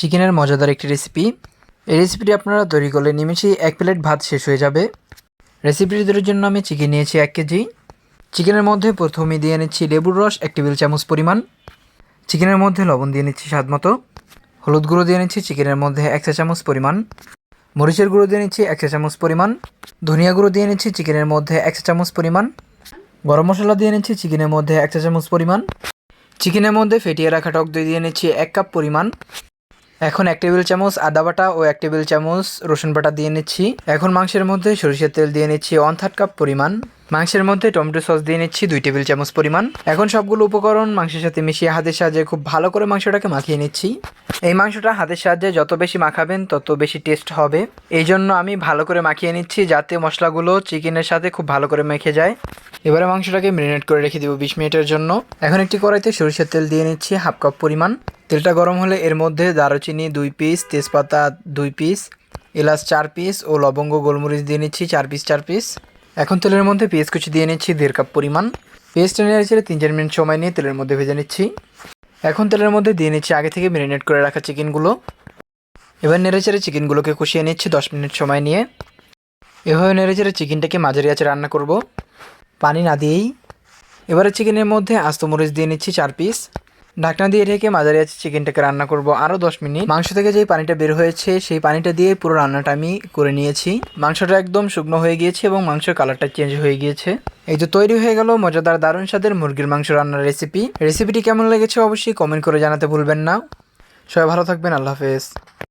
চিকেনের মজাদার একটি রেসিপি এই রেসিপিটি আপনারা তৈরি করলে নিমেষেই এক প্লেট ভাত শেষ হয়ে যাবে। রেসিপিটি তৈরির জন্য আমি চিকেন নিয়েছি এক কেজি। চিকেনের মধ্যে প্রথমে দিয়ে নিচ্ছি লেবুর রস, এক টেবিল চামচ পরিমাণ। চিকেনের মধ্যে লবণ দিয়ে নিচ্ছি স্বাদ মতো। হলুদ গুঁড়ো দিয়ে নিচ্ছি চিকেনের মধ্যে এক চা চামচ পরিমাণ। মরিচের গুঁড়ো দিয়ে নিচ্ছি এক চা চামচ পরিমাণ। ধনিয়া গুঁড়ো দিয়ে নিচ্ছি চিকেনের মধ্যে এক চা চামচ পরিমাণ। গরম মশলা দিয়ে নিচ্ছি চিকেনের মধ্যে এক চা চামচ পরিমাণ। চিকেনের মধ্যে ফেটিয়ে রাখা টক দই দিয়ে নিচ্ছি এক কাপ পরিমাণ। এখন এক টেবিল চামচ আদা বাটা ও এক টেবিল চামচ রসুন বাটা দিয়ে নিচ্ছি। এখন মাংসের মধ্যে সরিষার তেল দিয়ে নিচ্ছি ওয়ান থার্ড কাপ পরিমাণ। মাংসের মধ্যে টমেটো সস দিয়ে নিচ্ছি দুই টেবিল চামচ পরিমাণ। এখন সবগুলো উপকরণ মাংসের সাথে মিশিয়ে হাতের সাহায্যে খুব ভালো করে মাংসটাকে মাখিয়ে নিচ্ছি। এই মাংসটা হাতের সাহায্যে যত বেশি মাখাবেন তত বেশি টেস্ট হবে। এই জন্য আমি ভালো করে মাখিয়ে নিচ্ছি যাতে মশলাগুলো চিকেনের সাথে খুব ভালো করে মেখে যায়। এবারে মাংসটাকে ম্যারিনেট করে রেখে দিব বিশ মিনিটের জন্য। এখন একটি কড়াইতে সরিষার তেল দিয়ে নিচ্ছি হাফ কাপ পরিমাণ। তেলটা গরম হলে এর মধ্যে দারুচিনি দুই পিস তেজপাতা দুই পিস এলাচ চার পিস ও লবঙ্গ গোলমরিচ দিয়ে নিচ্ছি চার পিস চার পিস এখন তেলের মধ্যে পেঁয়াজ কুচি দিয়ে নিচ্ছি দেড় কাপ পরিমাণ। পেঁয়াজটা নেড়ে ছেড়ে তিন চার মিনিট সময় নিয়ে তেলের মধ্যে ভেজে নিচ্ছি। এখন তেলের মধ্যে দিয়ে নিচ্ছি আগে থেকে ম্যারিনেট করে রাখা চিকেনগুলো। এবার নেড়ে চেড়ে চিকেনগুলোকে কষিয়ে নিচ্ছি দশ মিনিট সময় নিয়ে। এভাবে নেড়ে চেড়ে চিকেনটাকে মাঝারি আঁচে রান্না করব। পানি না দিয়েই। এবারে চিকেনের মধ্যে আস্ত মরিচ দিয়ে নিচ্ছি চার পিস ঢাকনা দিয়ে ঢেকে মাঝারি আছে চিকেনটাকে রান্না করব আরও দশ মিনিট। মাংস থেকে যেই পানিটা বের হয়েছে, সেই পানিটা দিয়ে পুরো রান্নাটা আমি করে নিয়েছি। মাংসটা একদম শুকনো হয়ে গিয়েছে এবং মাংসের কালারটা চেঞ্জ হয়ে গিয়েছে। এই যে তৈরি হয়ে গেল মজাদার দারুণ স্বাদের মুরগির মাংস রান্নার রেসিপি রেসিপিটি কেমন লেগেছে অবশ্যই কমেন্ট করে জানাতে ভুলবেন না। সবাই ভালো থাকবেন, আল্লাহ হাফেজ।